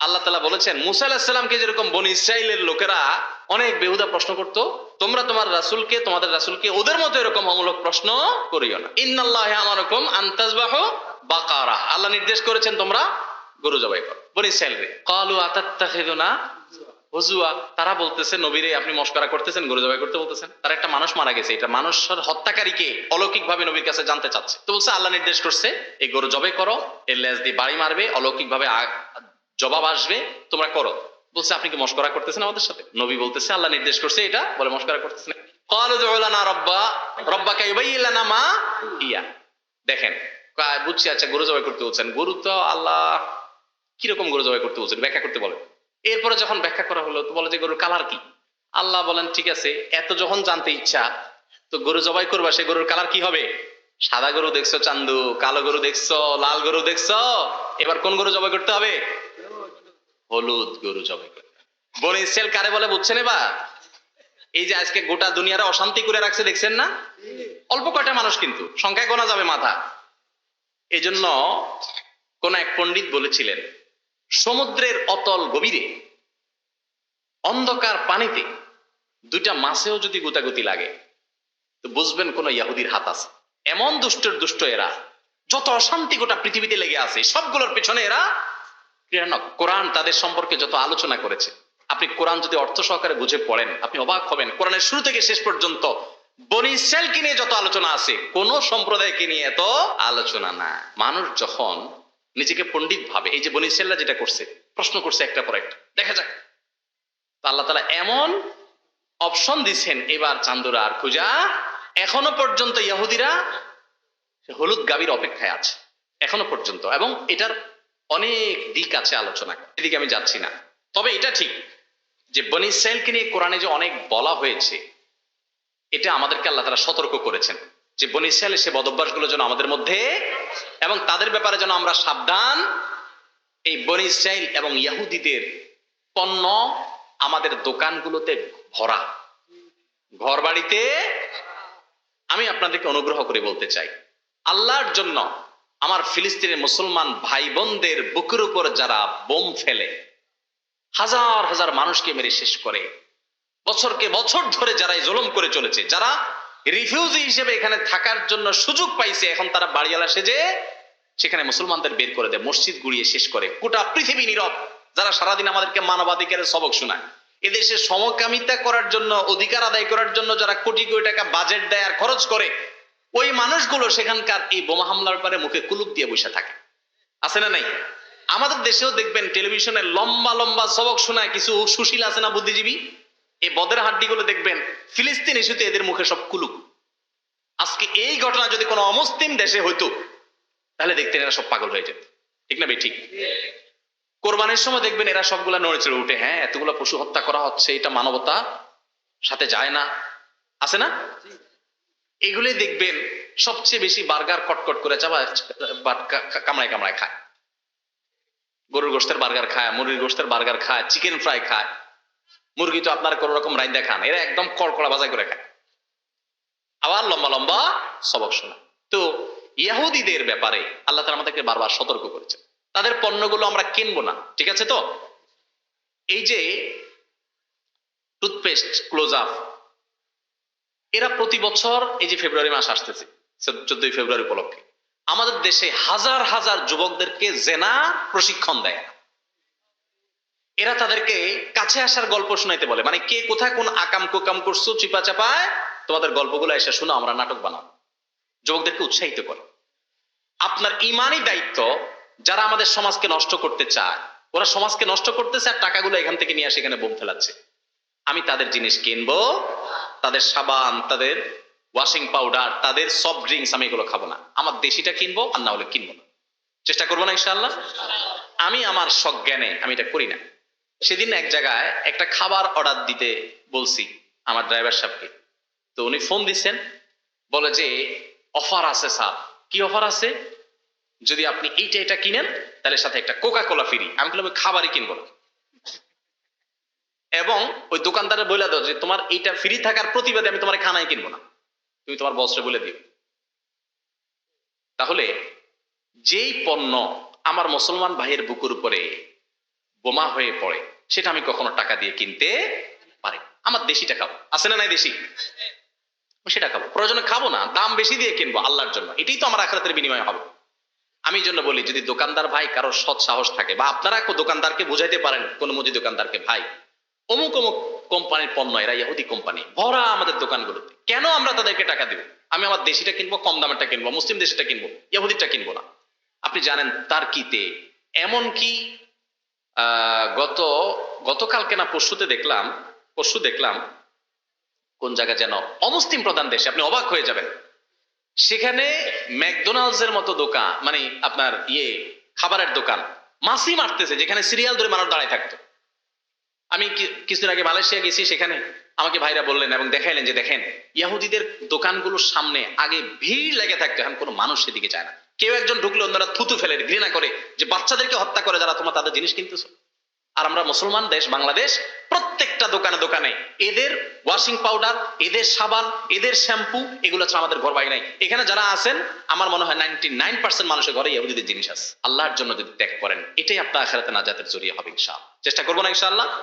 আল্লাহ তালা বলেছেন, মুসা আলাহিসাল্লামকে যেরকম বনি ইসরায়েলের লোকেরা অনেক বেহুদা প্রশ্ন করতো, তোমরা তোমার রাসূলকে, তোমাদের রাসূলকে ওদের মতো এরকম অমূলক প্রশ্ন করিও না। ইন্নাল্লাহ আমারকম আন্তাজবাহ বাকারা। আল্লাহ নির্দেশ করেছেন তোমরা গরু জবাই করো। বনি ইসরায়েলরে কালু আতাত্তাখিদুনা হুজুয়া তারা বলতেছে, নবীরে, আপনি মস্করা করতেছেন, গরু জবাই করতে বলতেছেন। তার একটা মানুষ মারা গেছে। এটা মানুষের হত্যাকারীকে অলৌকিক ভাবে নবীর কাছে জানতে চাচ্ছে। তো বলছে, আল্লাহ নির্দেশ করছে, এই গরু জবাই করো, এর লেজ দিয়ে বাড়ি মারবে অলৌকিক ভাবে জবাব আসবে, তোমরা করো। বলছে, আপনি কি মস্করা করতেছেন আমাদের সাথে? নবী বলতেছে, আল্লাহ নির্দেশ করছে এটা, বলে মস্করা করতেছে দেখেন বুঝছি আচ্ছা গরু জবাই করতে বলছেন। গরু তো আল্লাহ কীরকম গরু জবাই করতে বলছেন? ব্যাখ্যা করতে বলেন। এরপরে যখন ব্যাখ্যা করা হলো, তো বলে যে গরুর কালার কি? আল্লাহ বলেন, ঠিক আছে, এত যখন জানতে ইচ্ছা, তো গরু জবাই করবা, সে গরুর কালার কি হবে? সাদা গরু দেখছ, চান্দু, কালো গরু দেখছ, লাল গরু দেখছ, এবার কোন গরু জবাই করতে হবে? হলুদ গরু জবাই করতে হবে। বনি ইসরায়েল কারে বলে বুঝছেন এবার? এই যে আজকে গোটা দুনিয়ারে অশান্তি করে রাখছে, দেখছেন না? অল্প কয়টা মানুষ কিন্তু, সংখ্যায় গোনা যাবে মাথা। এই জন্য কোন এক পণ্ডিত বলেছিলেন, সমুদ্রের অতল গভীরে, অন্ধকার পানিতে দুইটা মাছেও যদি গুতাগুতি লাগে, তো বুঝবেন কোন ইয়াহুদির হাত আছে। এমন দুষ্টের দুষ্ট এরা, যত অশান্তি গোটা পৃথিবীতে লেগে আছে, সবগুলোর পেছনে এরা কোরআন তাদের সম্পর্কে যত আলোচনা করেছে, আপনি কোরআন যদি অর্থ সহকারে বুঝে পড়েন, আপনি অবাক হবেন। কোরআনের শুরু থেকে শেষ পর্যন্ত বনি ইসরায়েলকে নিয়ে যত আলোচনা আছে, কোন সম্প্রদায়কে নিয়ে এত আলোচনা না। মানুষ যখন নিজেকে পণ্ডিত ভাবে এই যে বনি ইসরায়েলরা যেটা করছে, প্রশ্ন করছে একটা পর একটা, দেখা যাক। আল্লাহ তালা এমন অপশন দিচ্ছেন, এবার চান্দুরা আর খুঁজা, এখনও পর্যন্ত ইহুদিরা হলুদ গাবির অপেক্ষায় আছে, এখনও পর্যন্ত। এবং এটার অনেক দিক আছে আলোচনা এদিকে আমি যাচ্ছি না। তবে এটা ঠিক যে বনি ইসরায়েলকে নিয়ে কোরআনে যে অনেক বলা হয়েছে, এটা আমাদেরকে আল্লাহ তারা সতর্ক করেছেন যে বনি ইসরায়েলের সে বদভ্যাসগুলো যেন আমাদের মধ্যে এবং তাদের ব্যাপারে যেন আমরা সাবধান, এই বনি ইসরায়েল এবং ইয়াহুদিদের পণ্য আমাদের দোকানগুলোতে ভরা। ঘর বাড়িতে আমি আপনাদেরকে অনুগ্রহ করে বলতে চাই, আল্লাহর জন্য আমার ফিলিস্তিনের মুসলমান ভাই বোনদের বুকের উপর যারা বোম ফেলে, হাজার হাজার মানুষকে মেরে শেষ করে, বছরকে বছর ধরে যারা জুলুম করে চলেছে, যারা রিফিউজি হিসেবে এখানে থাকার জন্য সুযোগ পাইছে, এখন তারা বাড়িওয়ালা সেজে সেখানে মুসলমানদের বের করে দেয়, মসজিদ গুড়িয়ে শেষ করে। গোটা পৃথিবী নীরব, যারা সারাদিন আমাদেরকে মানবাধিকারের সবক শোনায়। এদেশে সমকামিতা করার জন্য, অধিকার আদায় করার জন্য যারা কোটি কোটি টাকা বাজেট দেয় আর খরচ করে ওই মানুষগুলো সেখানকার এই বোমা হামলার পরে মুখে কুলুপ দিয়ে বসে থাকে। আছে না নাই? আমাদের দেশেও দেখবেন টেলিভিশনে লম্বা লম্বা সবক শোনায় কিছু সুশীল আছে না বুদ্ধিজীবী? এই বদের হাড্ডিগুলো দেখবেন, ফিলিস্তিন ইস্যুতে এদের মুখে সব কুলুক আজকে এই ঘটনা যদি কোনো অমুসলিম দেশে হইতো, তাহলে দেখতেন এরা সব পাগল হয়ে যেত। ঠিক না ঠিক। কোরবানির সময় দেখবেন এরা সবগুলা নড়ে চড়ে উঠে হ্যাঁ এতগুলো পশু হত্যা করা হচ্ছে, এটা মানবতা সাথে যায় না। আছে না? এগুলি দেখবেন সবচেয়ে বেশি বার্গার কটকট করে চাবা কামড়ায় কামড়ায় খায়। গরুর গোষ্ঠের বার্গার খায়, মুরগির গোষ্ঠের বার্গার খায়, চিকেন ফ্রাই খায়। মুরগি তো আপনার কোন রকম রাইন্দা খান এরা একদম কড়কড়া বাজাই করে খায়। আবার লম্বা লম্বা সবক শোনা। তো ইয়াহুদিদের ব্যাপারে আল্লাহ তালা আমাদেরকে বারবার সতর্ক করেছেন। তাদের পণ্যগুলো আমরা কিনবো না, ঠিক আছে তো? এই যে টুথপেস্ট ক্লোজ আপ এরা প্রতি বছর এই যে ফেব্রুয়ারি মাস আসতেছে চোদ্দই ফেব্রুয়ারি উপলক্ষে। আমাদের দেশে হাজার হাজার যুবকদেরকে জেনা প্রশিক্ষণ দেয়। এরা তাদেরকে কাছে আসার গল্প শোনাইতে বলে মানে কে কোথায় কোন আকাম কোকাম করছ, চিপা চাপায়, তোমাদের গল্পগুলো এসে শোনো, আমরা নাটক বানাবো। যুবকদেরকে উৎসাহিত করে। আপনার ইমানই দায়িত্ব, যারা আমাদের সমাজকে নষ্ট করতে চায়, ওরা সমাজকে নষ্ট করতেছে আর টাকাগুলো এখান থেকে নিয়ে আসে এখানে বোম ফেলাচ্ছে। আমি তাদের জিনিস কিনবো, তাদের সাবান, তাদের ওয়াশিং পাউডার তাদের সফট ড্রিঙ্কস আমি এগুলো খাব না। আমার দেশিটা কিনবো আর না হলে কিনবো না। চেষ্টা করব না ইনশাল্লাহ আমি আমার সজ্ঞানে, আমি এটা করি না। সেদিন এক জায়গায় একটা খাবার অর্ডার দিতে বলছি আমার ড্রাইভার সাহেবকে। তো উনি ফোন দিচ্ছেন, বলে যে অফার আছে স্যার কি অফার আছে? যদি আপনি এইটা, এটা কিনেন, তাহলে সাথে একটা কোকা কোলা ফ্রি আমি বললাম খাবারই কিনবো না। এবং ওই দোকানদারে বলে দাও যে তোমার এইটা ফ্রি থাকার প্রতিবাদে আমি তোমার খানাই কিনবো না। তুমি তোমার বসরে বলে দিও। তাহলে যেই পণ্য আমার মুসলমান ভাইয়ের বুকুর উপরে বোমা হয়ে পড়ে, সেটা আমি কখনো টাকা দিয়ে কিনতে পারি। আমার দেশিটা খাব। আছে না নাই দেশি? সেটা খাব। প্রয়োজনে খাব না, দাম বেশি দিয়ে কিনবো আল্লাহর জন্য। এটাই তো আমার আখরাতের বিনিময় হবে। আমি জন্য বলি, যদি দোকানদার ভাই কারও সৎ সাহস থাকে, বা আপনারা দোকানদারকে বুঝাইতে পারেন, কোন মুদি দোকানদারকে, ভাই অমুক অমুক কোম্পানির পণ্য, এরা ইহুদি কোম্পানি, ভরা আমাদের দোকানগুলোতে। কেন আমরা তাদেরকে টাকা দেব? আমি আমার দেশিটা কিনবো, কম দামেরটা কিনবো, মুসলিম দেশিটা কিনবো ইহুদিটা কিনবো না। আপনি জানেন তার কিতে এমন কি গত, গতকালকে না পরশুতে দেখলাম, পরশু দেখলাম, কোন জায়গা যেন অমুসলিম প্রধান দেশে, আপনি অবাক হয়ে যাবেন। সেখানে ম্যাকডোনাল্ডস এর মতো দোকান মানে আপনার ইয়ে খাবারের দোকান, মাসি মারতেছে, যেখানে সিরিয়াল ধরে মানুষ দাঁড়ায় থাকতো। আমি কিছুদিন আগে মালয়েশিয়া গেছি, সেখানে আমাকে ভাইরা বললেন এবং দেখাইলেন যে দেখেন, ইয়াহুদিদের দোকানগুলোর সামনে আগে ভিড় লেগে থাকতো, এখন কোনো মানুষ সেদিকে যায় না। কেউ একজন ঢুকলে অন্যরা থুতু ফেলে, ঘৃণা করে যে বাচ্চাদেরকে হত্যা করে যারা তোমরা তাদের জিনিস কিনতেছো। আর আমরা মুসলমান দেশ, বাংলাদেশ, প্রত্যেকটা দোকানে দোকানে এদের ওয়াশিং পাউডার এদের সাবান, এদের শ্যাম্পু এগুলো ছাড়া আমাদের ঘর বাড়ি নাই। এখানে যারা আছেন, আমার মনে হয় নাইনটি নাইন পার্সেন্ট মানুষের ঘরে ইহুদিদের জিনিস আছে। আল্লাহর জন্য যদি ত্যাগ করেন, এটাই আপনার আখেরাতে নাজাতের জড়িয়ে হবে, ইনশাআল্লাহ। চেষ্টা করব না, ইনশাআল্লাহ।